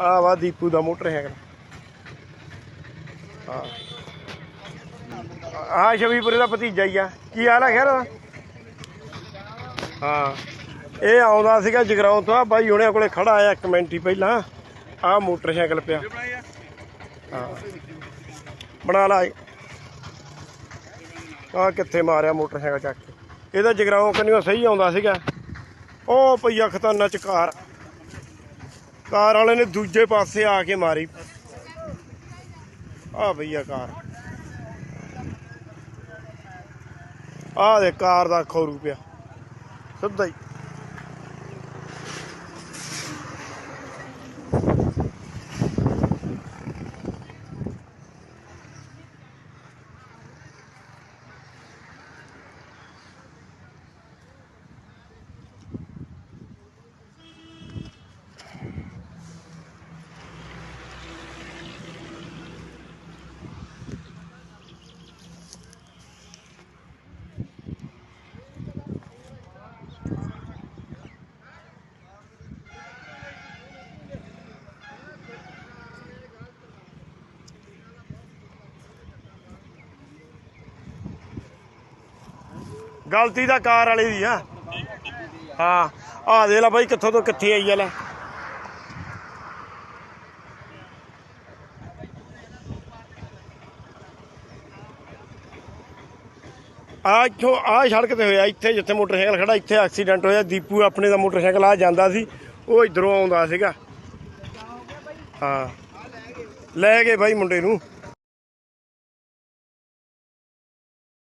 ਆ ਵਾ ਦੀਪੂ ਦਾ motor motorcycle ਹਾਂ। ਆ ਸ਼ਵੀਪੁਰੇ ਦਾ ਭਤੀਜਾ ਹੀ ਆ। ਕੀ ਹਾਲ ਹੈ ਖੈਰ? ਹਾਂ। ਇਹ ਆਉਂਦਾ ਸੀਗਾ ਜਗਰਾਉਂ ਤੋਂ। ਆ ਬਾਈ ਹੁਣੇ ਕੋਲੇ ਖੜਾ ਆਇਆ ਇੱਕ ਮਿੰਟ ਹੀ ਪਹਿਲਾਂ। ਆ ਮੋਟਰਸਾਈਕਲ ਪਿਆ। ਹਾਂ। ਬਣਾ ਲਾ। ਆ ਕਿੱਥੇ ਮਾਰਿਆ ਮੋਟਰਸਾਈਕਲ ਚੱਕ ਕੇ। ਇਹਦਾ ਜਗਰਾਉਂ ਕੰਨਿਓ ਸਹੀ ਆਉਂਦਾ ਸੀਗਾ। ਉਹ ਪਈਆ ਖਤਾਨਾ ਚ ਕਾਰ। ਕਾਰ ਵਾਲੇ ਨੇ ਦੂਜੇ ਪਾਸੇ ਆ ਕੇ ਮਾਰੀ। ਆ ਭਈਆ ਕਾਰ। ਆ ਦੇ ਕਾਰ ਦਾ ਖੌਰੂ ਪਿਆ। ਸਿੱਧਾ ਹੀ। ਗਲਤੀ ਤਾਂ ਕਾਰ ਵਾਲੇ ਦੀ ਆ। ਹਾਂ ਆ ਦੇ ਲੈ ਬਾਈ ਕਿੱਥੋਂ ਤੋਂ ਕਿੱਥੇ ਆਈ ਆ ਲੈ। ਆ ਇੱਥੋਂ, ਆ ਸੜਕ ਤੇ ਹੋਇਆ ਇੱਥੇ, ਜਿੱਥੇ ਮੋਟਰਸਾਈਕਲ ਖੜਾ, ਇੱਥੇ ਐਕਸੀਡੈਂਟ ਹੋਇਆ। ਦੀਪੂ ਆਪਣੇ ਦਾ ਮੋਟਰਸਾਈਕਲ ਆ ਜਾਂਦਾ ਸੀ, ਉਹ ਇਧਰੋਂ ਆਉਂਦਾ ਸੀਗਾ। ਹਾਂ। ਲੈ ਗਏ ਬਾਈ ਮੁੰਡੇ ਨੂੰ।